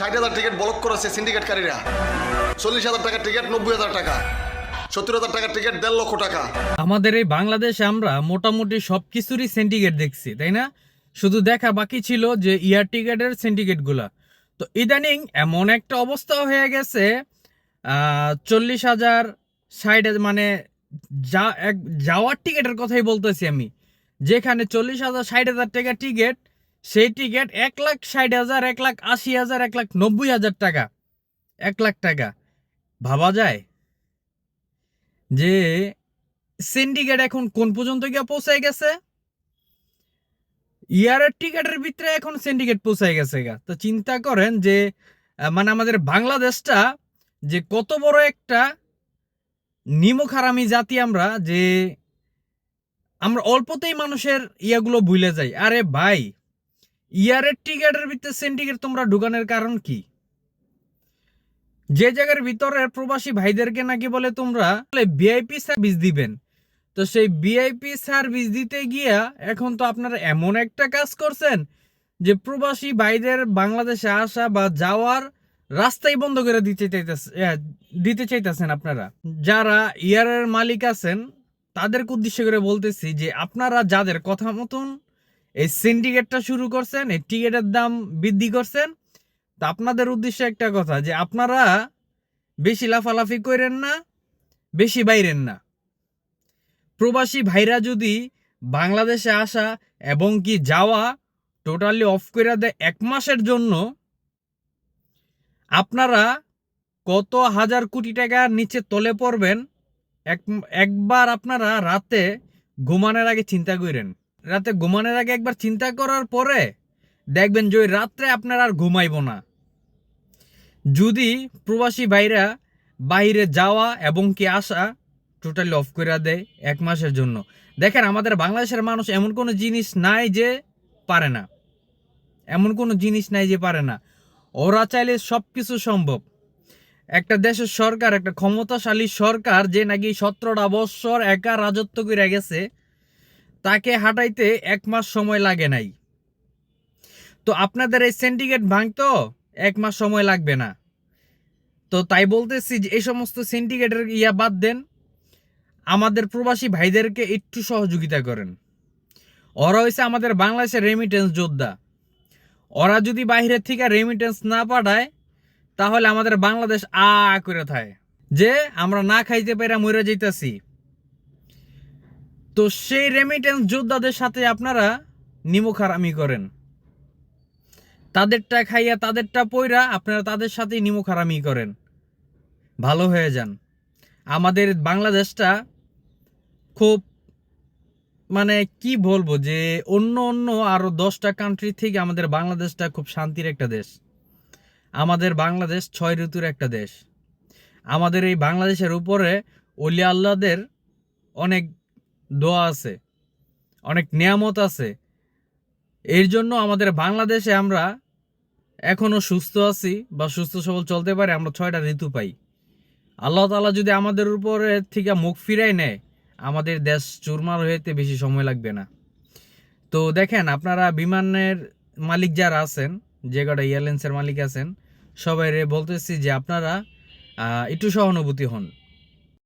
ষাট হাজার ticket block করেছে সিন্ডিকেটকারীরা চল্লিশ হাজার টাকার টিকিট নব্বই হাজার টাকা। সত্তর হাজার টাকার টিকিট দেড় লক্ষ টাকা। আমাদের এই বাংলাদেশে আমরা মোটামুটি সব কিছুরই সিন্ডিকেট দেখছি, তাই না? শুধু দেখা বাকি ছিল যে ইয়ার টিকেটের সিন্ডিকেটগুলা তো ইদানিং এমন একটা অবস্থা হয়ে গেছে চল্লিশ হাজার, ষাট মানে যা এক যাওয়ার টিকেটের কথাই বলতেছি আমি। যেখানে চল্লিশ হাজার, ষাট হাজার টাকা টিকিট সেই টিকিট এক লাখ ষাট হাজার, এক লাখ আশি হাজার, এক লাখ নব্বই হাজার টাকা। এক লাখ টাকা। ভাবা যায় যে সিন্ডিকেট এখন কোন পর্যন্ত গিয়ে পৌঁছায় গেছে? ইয়ারের টিকেটের ভিতরে এখন সিন্ডিকেট পৌঁছায় গেছে গা। তো চিন্তা করেন যে মানে আমাদের বাংলাদেশটা যে কত বড় একটা নিমখারামি জাতি আমরা যে আমরা অল্পতেই মানুষের ইয়াগুলো ভুলে যাই। আরে ভাই ইয়ারের টিকেটের ভিতরে সিন্ডিকেট তোমরা ঢুকানোর কারণ কি? যে জায়গার ভিতরে প্রবাসী ভাইদেরকে নাকি বলে তোমরা ভিআইপি সার্ভিস দিবেন। তো সেই ভিআইপি সার্ভিস দিতে গিয়া এখন তো আপনারা এমন একটা কাজ করছেন যে প্রবাসী ভাইদের বাংলাদেশে আসা বা যাওয়ার রাস্তাই বন্ধ করে দিতে চাইতেছে দিতে চাইতেছেন আপনারা। যারা ইয়ারের মালিক আছেন, তাদেরকে উদ্দেশ্য করে বলতেছি যে আপনারা যাদের কথা মতন এই সিন্ডিকেটটা শুরু করছেন, এই টিকিটের দাম বৃদ্ধি করছেন। তা আপনাদের উদ্দেশ্যে একটা কথা, যে আপনারা বেশি লাফালাফি করেন না, বেশি বাইরেন না। প্রবাসী ভাইরা যদি বাংলাদেশে আসা এবং কি যাওয়া টোটালি অফ করে দেয় এক মাসের জন্য, আপনারা কত হাজার কোটি টাকার নিচে তলে পড়বেন, এক, একবার আপনারা রাতে ঘুমানোর আগে চিন্তা করেন। রাতে ঘুমানোর আগে একবার চিন্তা করার পরে দেখবেন যে ওই রাত্রে আপনার আর ঘুমাইব না। যদি প্রবাসী ভাইরা বাইরে যাওয়া এবং কি আসা টোটালি অফ করে দেয় এক মাসের জন্য। দেখেন, আমাদের বাংলাদেশের মানুষ এমন কোনো জিনিস নাই যে পারে না। এমন কোনো জিনিস নাই যে পারে না। ওরা চাইলে সব কিছু সম্ভব। একটা দেশের সরকার, একটা ক্ষমতাশালী সরকার যে নাকি সতেরোটা বৎসর একা রাজত্ব করে গেছে তাকে হাঁটাইতে এক মাস সময় লাগে নাই। তো আপনাদের এই সিন্ডিকেট ভাঙতো, এক মাস সময় লাগবে না। তো তাই বলতেছি যে, এই সমস্ত সিন্ডিকেটের ইয়া বাদ দেন। আমাদের প্রবাসী ভাইদেরকে একটু সহযোগিতা করেন। ওরা হয়েছে আমাদের বাংলাদেশের রেমিটেন্স যোদ্ধা। ওরা যদি বাইরের থেকে রেমিটেন্স না পাঠায়, তাহলে আমাদের বাংলাদেশ আ করে থাকে যে, আমরা না খাইতে পেরে মরে যাইতাছি। তো সেই রেমিটেন্স যোদ্ধাদের সাথে আপনারা নিমুখারামি করেন। তাদেরটা খাইয়া তাদেরটা পইরা আপনারা তাদের সাথেই নিমুখারামি করেন। ভালো হয়ে যান। আমাদের বাংলাদেশটা খুব মানে কি বলব যে অন্য অন্য আরও দশটা কান্ট্রি থেকে আমাদের বাংলাদেশটা খুব শান্তির একটা দেশ। আমাদের বাংলাদেশ ছয় ঋতুর একটা দেশ। আমাদের এই বাংলাদেশের উপরে অলি আল্লাহদের অনেক দোয়া আছে, অনেক নিয়ামত আছে। এর জন্য আমাদের বাংলাদেশে আমরা এখনও সুস্থ আছি বা সুস্থ সবল চলতে পারে, আমরা ছয়টা ঋতু পাই। আল্লাহ তাআলা যদি আমাদের উপরে থেকে মুখ ফিরাই নেয়, আমাদের দেশ চুরমার হইতে বেশি সময় লাগবে না। তো দেখেন, আপনারা বিমানের মালিক যারা আছেন, যে কটা এয়ারলাইন্সের মালিক আছেন সবাই বলতেছি যে আপনারা একটু সহানুভূতি হন।